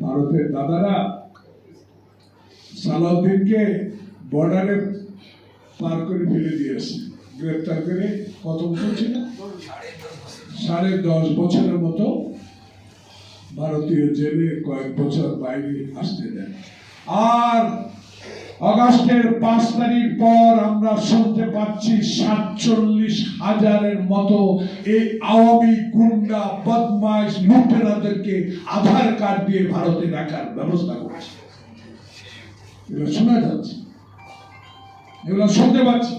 ভারতের দাদারা সালাউদ্দিনকে বর্ডারে পার করে ফেলে দিয়েছে গ্রেপ্তার করে কত বছর ছিল? সাড়ে দশ বছরের মতো ভারতীয় জেলে কয়েক বছর বাইরে আসতে দেন আর আগস্টের পাঁচ তারিখ পর আমরা শুনতে পাচ্ছি সাতচল্লিশ হাজারের মতো এই আওয়ামী গুন্ডা, বদমাইশ লুটেরাদেরকে আধার কার্ড দিয়ে ভারতে রাখার ব্যবস্থা করেছে। এগুলো শোনা যাচ্ছে। এগুলো শুনতে পাচ্ছি।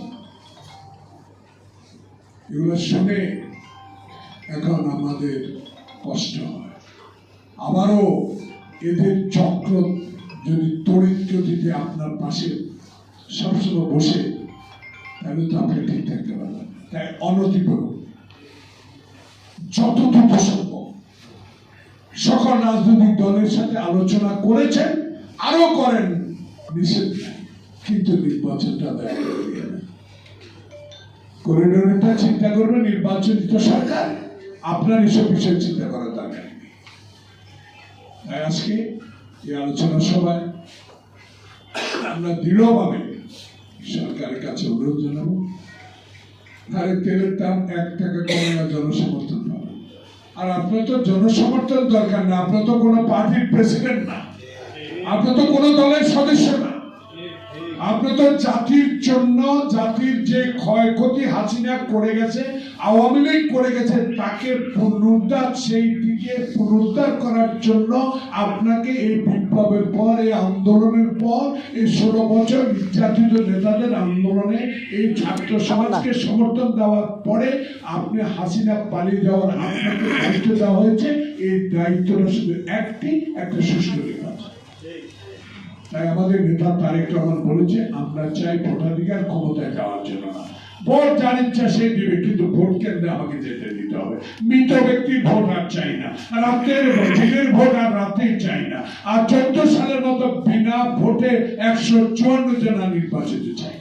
এগুলো শুনে এখন আমাদের কষ্ট হয়। আবারও এদের চক্র যদি তড়িৎ গতিতে আপনার পাশে সবসময় বসে, তাহলে তো আপনি ঠিক থাকতে পারবেন। তাই অনতি করুন। যত দ্রুত সম্ভব। সকল রাজনৈতিক দলের সাথে আলোচনা করেছেন আরও করেন, নিষেধ। কিন্তু নির্বাচনটা করিডোরটা চিন্তা করবে নির্বাচনিত সরকার। আপনার এসব বিষয়ে চিন্তা করার দরকার তাই আজকে এই আলোচনা সভায় আমরা দৃঢ়ভাবে সরকারের কাছে অনুরোধ জানাব, তাহলে তেলের দাম এক টাকা কমে জনসমর্থন পাবে। আর আপনার তো জনসমর্থন দরকার না, আপনার তো কোনো পার্টির প্রেসিডেন্ট না, আপনার তো কোনো দলের সদস্য না। আপনি জাতির জন্য, জাতির যে ক্ষয়ক্ষতি হাসিনা করে গেছে, আওয়ামী লীগ করে গেছে, তাকে পুনরুদ্ধার, সেই দিকে পুনরুদ্ধার করার জন্য আপনাকে এই বিপ্লবের পর, এই আন্দোলনের পর, এই ষোলো বছর নির্যাতিত নেতাদের আন্দোলনে এই ছাত্র সমাজকে সমর্থন দেওয়ার পরে আপনি হাসিনা পালিয়ে যাওয়ার আপনাকে দায়িত্ব দেওয়া হয়েছে। এই দায়িত্বটা শুধু একটি, একটা সুষ্ঠু নির্বাচন। তাই আমাদের নেতা তারেক রহমান বলেছে, আমরা চাই ভোটাধিকার ক্ষমতায় যাওয়ার জন্য না। ভোট যার ইচ্ছা সে দিবে, কিন্তু ভোট কেন্দ্রে আমাকে যেতে দিতে হবে। মৃত ব্যক্তির ভোট আর চাই না রাতের দিনের ভোট আর রাতেই চাই না। আর চোদ্দ সালের মতো বিনা ভোটে একশো চুয়ান্ন জনা নির্বাচিত চাই।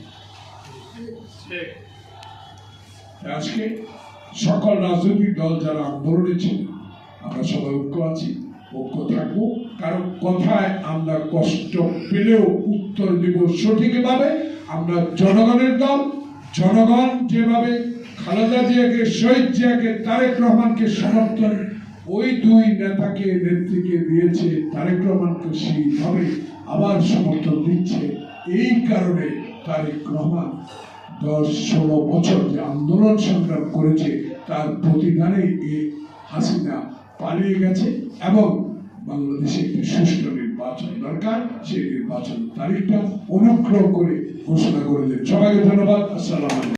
আজকে সকল রাজনৈতিক দল যারা আন্দোলনে ছিল আমরা সবাই ঐক্য আছি। ঐক্য থাকব কারণ কথায় আমরা কষ্ট পেলেও উত্তর দিব সঠিকভাবে। আমরা জনগণের দল, জনগণ যেভাবে খালেদা জিয়াকে, শহীদ জিয়াকে, তারেক রহমানকে সমর্থন ওই দুই নেতাকে, নেত্রীকে দিয়েছে, তারেক রহমানকে সেইভাবে আবার সমর্থন দিচ্ছে। এই কারণে তারেক রহমান দশ, ষোলো বছর যে আন্দোলন সংগ্রাম করেছে, তার প্রতিদানে এই হাসিনা পালিয়ে গেছে এবং বাংলাদেশে একটি সুষ্ঠু নির্বাচন দরকার। সেই নির্বাচন তারিখটা অনুগ্রহ করে ঘোষণা করে দেন। সবাইকে ধন্যবাদ। আসসালাম